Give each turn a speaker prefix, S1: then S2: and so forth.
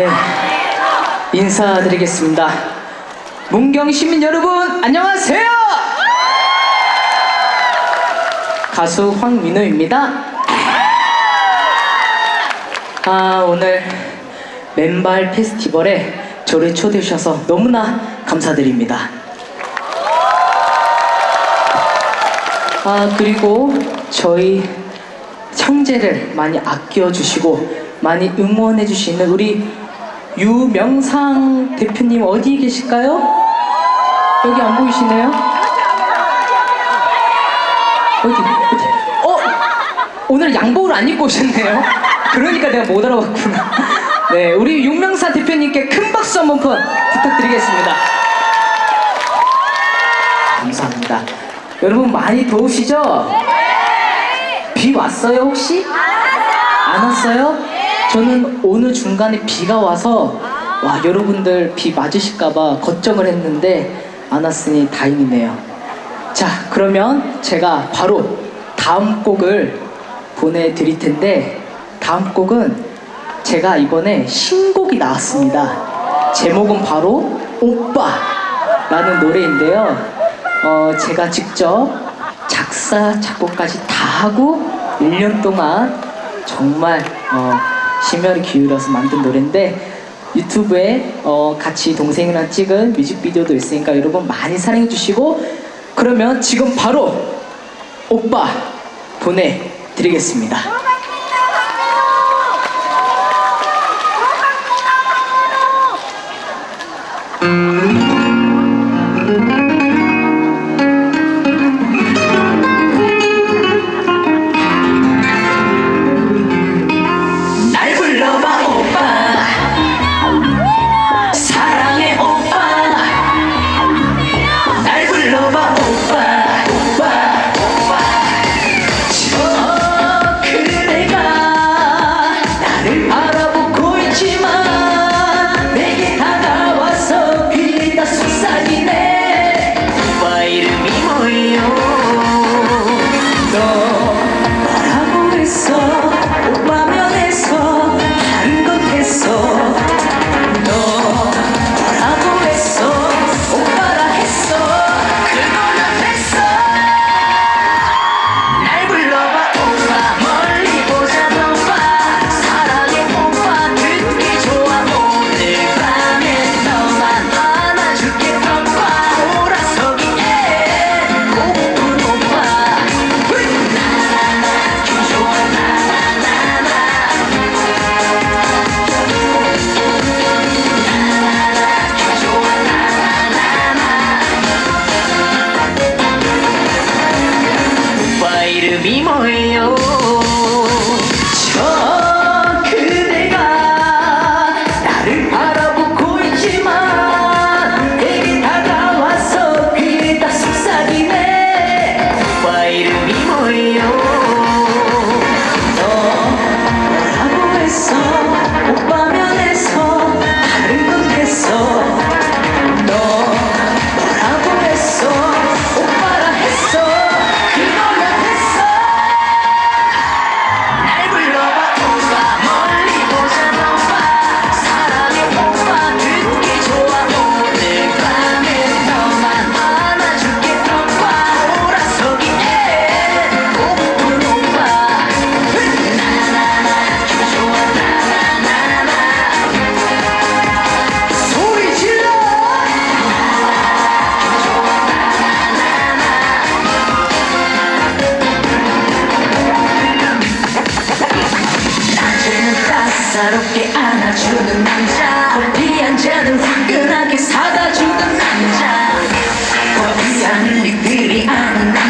S1: 네, 인사드리겠습니다. 문경 시민 여러분, 안녕하세요! 가수 황민호입니다. 아, 오늘 맨발 페스티벌에 저를 초대해 주셔서 너무나 감사드립니다. 아, 그리고 저희 형제를 많이 아껴주시고 많이 응원해 주시는 우리 유명상 대표님 어디 계실까요? 여기 안 보이시네요? 어디, 어디? 어? 오늘 양복을 안 입고 오셨네요? 그러니까 내가 못 알아봤구나. 네, 우리 유명사 대표님께 큰 박수 한 번 부탁드리겠습니다. 감사합니다. 여러분 많이 더우시죠? 비 왔어요 혹시? 안 왔어요? 저는 오늘 중간에 비가 와서 와 여러분들 비 맞으실까봐 걱정을 했는데 안 왔으니 다행이네요. 자 그러면 제가 바로 다음 곡을 보내드릴 텐데 다음 곡은 제가 이번에 신곡이 나왔습니다. 제목은 바로 오빠라는 노래인데요. 어, 제가 직접 작사, 작곡까지 다 하고 1년 동안 정말 어, 심혈을 기울여서 만든 노래인데 유튜브에 어, 같이 동생이랑 찍은 뮤직비디오도 있으니까 여러분 많이 사랑해 주시고 그러면 지금 바로 오빠 보내드리겠습니다. 날 따사롭게 안아주는 남자. 커피 한 잔을 화끈하게 사다 주는 남자. 커피 하는 이들이 아는 남자.